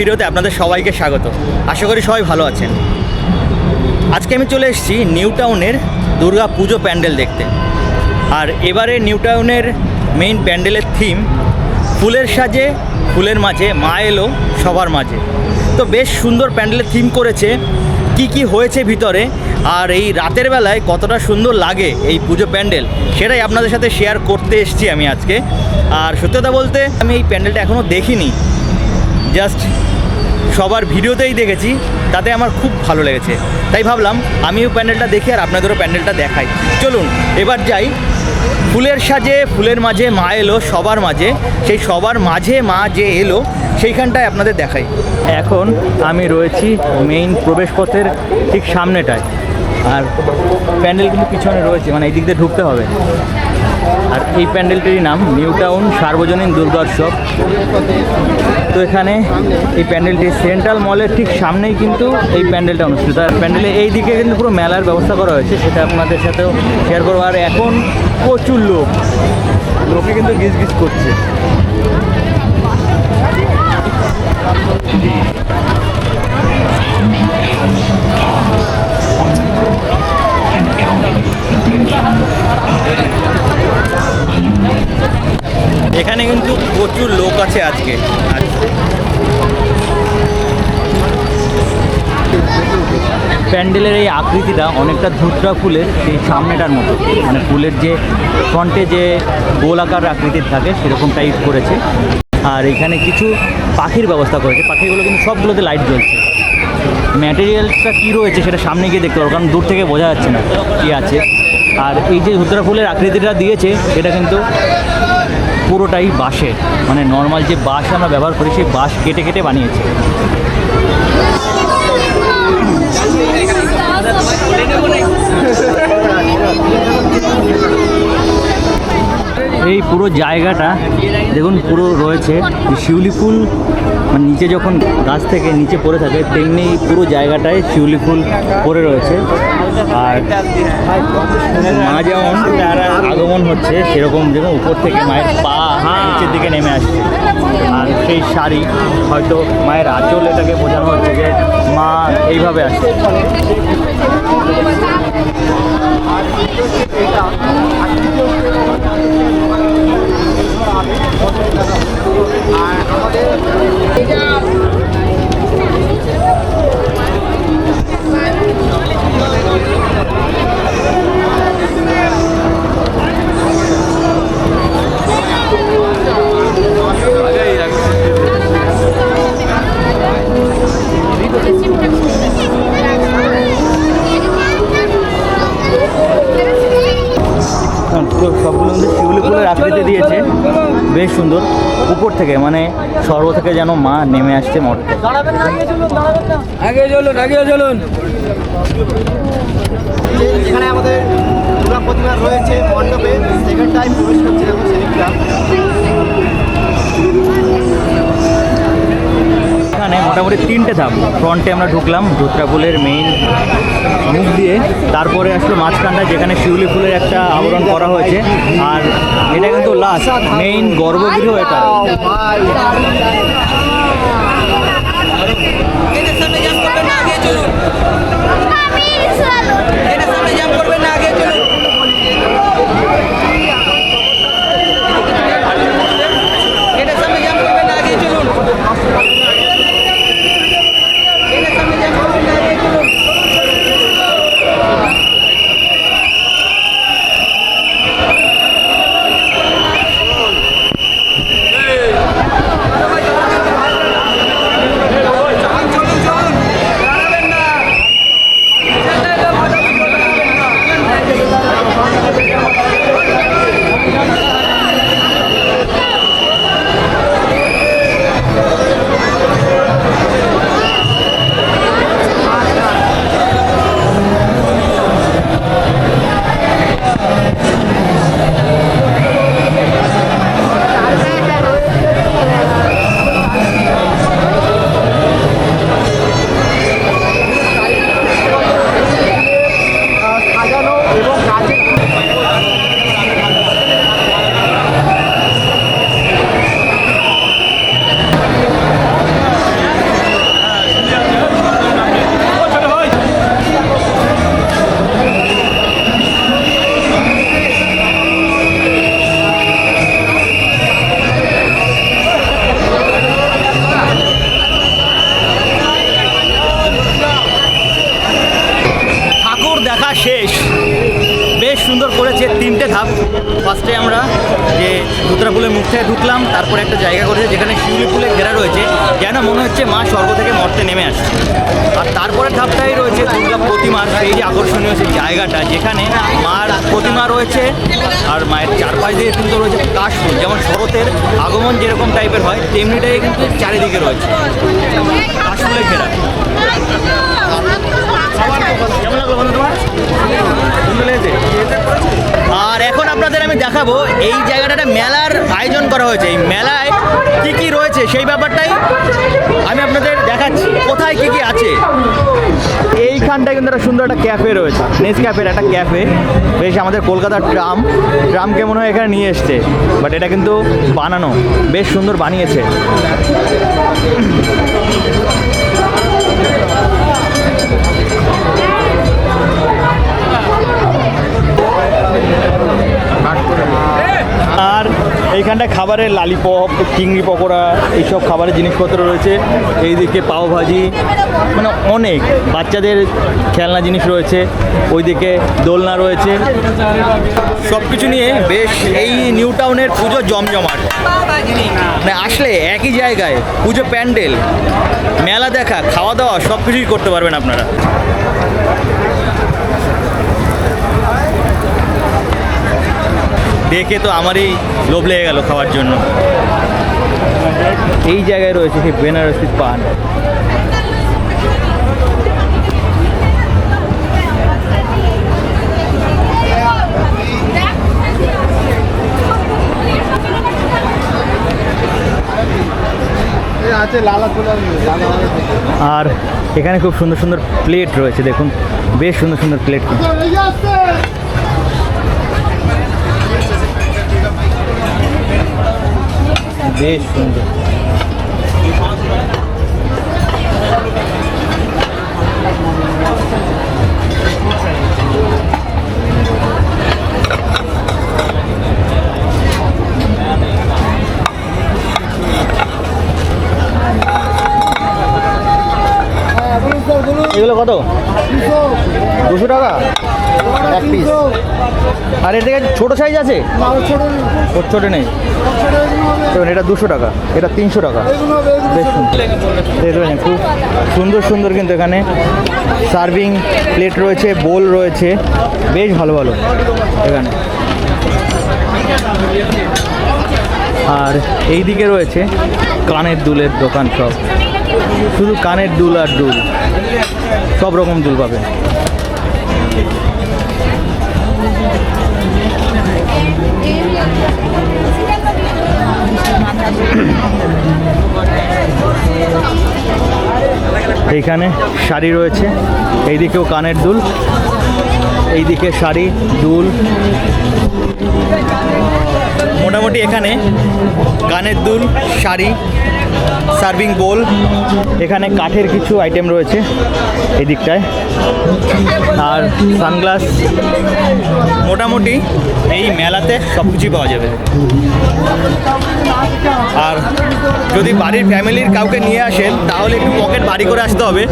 ভিডিওতে আপনাদের সবাইকে স্বাগত। আশা করি সবাই ভালো আছেন। আজকে আমি চলে এসেছি নিউ টাউনের দুর্গা পুজো প্যান্ডেল দেখতে। আর এবারে নিউ টাউনের মেইন প্যান্ডেলের থিম, ফুলের সাজে, ফুলের মাঝে, মা এলো সবার মাঝে। তো বেশ সুন্দর প্যান্ডেলের থিম করেছে, কি কি হয়েছে ভিতরে, আর এই রাতের বেলায় কতটা সুন্দর লাগে এই পুজো প্যান্ডেল, সেটাই আপনাদের সাথে শেয়ার করতে এসেছি আমি আজকে। আর সত্যতা বলতে, আমি এই প্যান্ডেলটা এখনও দেখিনি। জাস্ট সবার ভিডিওতেই দেখেছি, তাতে আমার খুব ভালো লেগেছে। তাই ভাবলাম আমিও প্যান্ডেলটা দেখি আর আপনাদেরও প্যান্ডেলটা দেখাই। চলুন, এবার যাই। ফুলের সাজে, ফুলের মাঝে মা এলো, সবার মাঝে। সেই সবার মাঝে মা যে এলো, সেইখানটায় আপনাদের দেখাই। এখন আমি রয়েছি মেইন প্রবেশপথের ঠিক সামনেটায়। আর প্যান্ডেল কিন্তু পিছনে রয়েছে মানে এই দিক দিয়ে ঢুকতে হবে। আর এই প্যান্ডেলটির নাম নিউ টাউন সার্বজনীন দুর্গোৎসব তো এখানে এই প্যান্ডেলটি সেন্ট্রাল মলের ঠিক সামনেই কিন্তু এই প্যান্ডেলটা অনুষ্ঠিত। আর প্যান্ডেলে এই দিকে কিন্তু পুরো মেলার ব্যবস্থা করা হয়েছে, সেটা আপনাদের সাথেও শেয়ার করব। আর এখন প্রচুর লোক, লোকে কিন্তু গিজ গিজ করছে। এখানে কিন্তু প্রচুর লোক আছে আজকে। প্যান্ডেলের এই আকৃতিটা অনেকটা ধুতরা ফুলের সেই সামনেটার মতো। মানে ফুলের যে ফ্রন্টে যে গোলাকার আকৃতির থাকে, সেরকম টাইপ করেছে। আর এখানে কিছু পাখির ব্যবস্থা করেছে। পাখিগুলো কিন্তু সবগুলোতে লাইট জ্বলছে। ম্যাটেরিয়ালসটা কী রয়েছে সেটা সামনে গিয়ে দেখতে পারব কারণ দূর থেকে বোঝা যাচ্ছে না কী আছে। আর এই যে ধুতরা ফুলের আকৃতিটা দিয়েছে, এটা কিন্তু পুরোটাই বাঁশের। মানে নর্মাল যে বাঁশ আমরা ব্যবহার করি, সেই বাঁশ কেটে কেটে বানিয়েছে। এই পুরো জায়গাটা, দেখুন পুরো রয়েছে। শিউলি ফুল মানে নিচে যখন গাছ থেকে নিচে পড়ে থাকে, তেমনি পুরো জায়গাটায় শিউলি ফুল পড়ে রয়েছে। আর মা যেমন আগমন হচ্ছে সেরকম যেমন উপর থেকে মায়ের পা নিচের দিকে নেমে আসছে। আর সেই শাড়ি হয়তো মায়ের আঁচল এটাকে বোঝানো হচ্ছে যে মা এইভাবে আসছে। হ্যাঁ, তো সবগুলো কিন্তু শিউলি ফুলের আকৃতি দিয়েছে। বেশ সুন্দর। উপর থেকে মানে সর্ব থেকে যেন মা নেমে আসছে মঠে। আগে চলুন আগে চলুন এখানে আমাদের দুর্গা প্রতিমা রয়েছে মণ্ডপে। সেকেন্ড টাইম প্রবেশ করছে এখন সেদিকটা তিনটে ধাপ ফ্রন্টে আমরা ঢুকলাম ধুতরা ফুলের মেইন মুখ দিয়ে। তারপরে আসলো মাঝখানটা যেখানে শিউলি ফুলের একটা আবরণ করা হয়েছে। আর এটা কিন্তু লাস্ট মেইন গর্ভগৃহ এটা। যেন মনে হচ্ছে মা স্বর্গ থেকে মর্তে নেমে আসছে। আর তারপরে ধাপটাই রয়েছে দুর্গা প্রতিমার সেই যে আকর্ষণীয় সেই জায়গাটা যেখানে মার প্রতিমা রয়েছে আর মায়ের চারপাশ দিয়ে কিন্তু রয়েছে কাশফুল যেমন শরতের আগমন যেরকম টাইপের হয় তেমনিটাই কিন্তু চারিদিকে রয়েছে। কাশফুলে ঘেরা কেমন লাগল বন্ধু তোমার সুন্দর লেগেছে আর এখন আপনাদের আমি এই জায়গাটাতে মেলার আয়োজন করা হয়েছে। এই মেলায় কি কি রয়েছে সেই ব্যাপারটাই আমি আপনাদের দেখাচ্ছি। কোথায় কি কি আছে? এইখানটায় কিন্তু একটা সুন্দর একটা ক্যাফে রয়েছে। নেস ক্যাফের একটা ক্যাফে। বেশ আমাদের কলকাতার ট্রাম। ট্রামকে মনে হয় এখানে নিয়ে এসছে। বাট এটা কিন্তু বানানো। বেশ সুন্দর বানিয়েছে। এইখানটায় খাবারের লালিপপ, চিংড়ি পকোড়া, এইসব খাবারের জিনিসপত্র রয়েছে। এইদিকে পাও ভাজি মানে অনেক বাচ্চাদের খেলনা জিনিস রয়েছে। ওইদিকে দোলনা রয়েছে। সব কিছু নিয়ে বেশ এই নিউ টাউনের পুজো জমজমাট। মানে আসলে একই জায়গায় পুজো প্যান্ডেল, মেলা দেখা, খাওয়া দাওয়া সব কিছুই করতে পারবেন আপনারা। দেখে তো আমারই লোভ লেগে গেল খাওয়ার জন্য। এই জায়গায় রয়েছে সেই বেনারসি পান। আর এখানে খুব সুন্দর সুন্দর প্লেট রয়েছে, দেখুন। বেশ সুন্দর সুন্দর প্লেট। বেশ সুন্দর। এগুলো কত? দুশো টাকা? এক পিস আর থেকে ছোটো সাইজ আছে? ছোট ছোটো নেই। এটা দুশো টাকা। এটা তিনশো টাকা। দেখবেন খুব সুন্দর সুন্দর কিন্তু এখানে সার্ভিং প্লেট রয়েছে বোল রয়েছে। বেশ ভালো ভালো এখানে। আর এই দিকে রয়েছে কানের দুলের দোকান সব। শুধু কানের দুল আর দুল সব রকম দুল পাবেন। এইখানে শাড়ি রয়েছে। এইদিকেও কানের দুল এইদিকে শাড়ি দুল। মোটামুটি এখানে কানের দুল শাড়ি সার্ভিং বোল। এখানে কাঠের কিছু আইটেম রয়েছে এই দিকটায়। আর সানগ্লাস। মোটামুটি এই মেলাতে সব কিছুই পাওয়া যাবে। আর যদি বাড়ির ফ্যামিলির কাউকে নিয়ে আসেন তাহলে একটু পকেট বাড়ি করে আসতে হবে।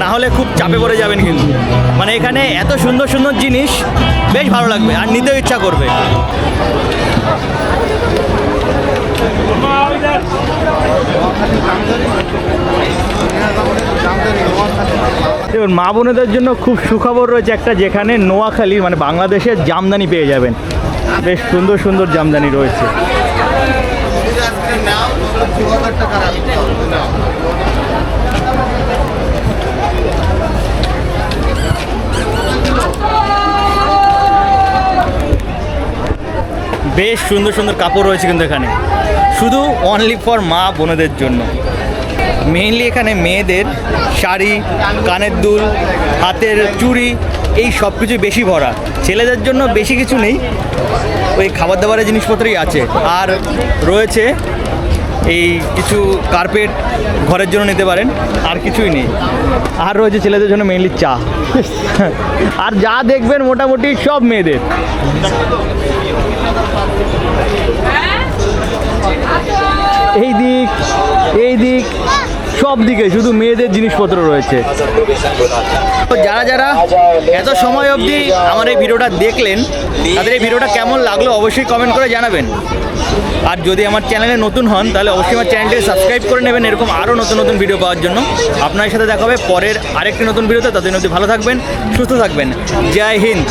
না হলে খুব চাপে পড়ে যাবেন কিন্তু। মানে এখানে এত সুন্দর সুন্দর জিনিস, বেশ ভালো লাগবে আর নিতেও ইচ্ছা করবে। দেখুন, মা বোনেদের জন্য খুব সুখবর রয়েছে একটা যেখানে নোয়াখালী মানে বাংলাদেশের জামদানি পেয়ে যাবেন। বেশ সুন্দর সুন্দর জামদানি রয়েছে। বেশ সুন্দর সুন্দর কাপড় রয়েছে কিন্তু এখানে। শুধু অনলি ফর মা বোনেদের জন্য। মেইনলি এখানে মেয়েদের শাড়ি, কানের দুল, হাতের চুড়ি, এই সব কিছু বেশি ভরা। ছেলেদের জন্য বেশি কিছু নেই। ওই খাবার দাবারের জিনিসপত্রই আছে। আর রয়েছে এই কিছু কার্পেট ঘরের জন্য নিতে পারেন। আর কিছুই নেই। আর রয়েছে ছেলেদের জন্য মেইনলি চা। আর যা দেখবেন মোটামুটি সব মেয়েদের। এই দিক এই দিক, সব দিকে শুধু মেয়েদের জিনিসপত্র রয়েছে। যারা যারা এত সময় অবধি আমার এই ভিডিওটা দেখলেন, তাদের এই ভিডিওটা কেমন লাগল অবশ্যই কমেন্ট করে জানাবেন। আর যদি আমার চ্যানেলে নতুন হন, তাহলে অবশ্যই আমার চ্যানেলটিকে সাবস্ক্রাইব করে নেবেন, এরকম আরও নতুন নতুন ভিডিও পাওয়ার জন্য। আপনার সাথে দেখা হবে পরের আরেকটি নতুন ভিডিওতে তাদের অবধি ভালো থাকবেন, সুস্থ থাকবেন। জয় হিন্দ।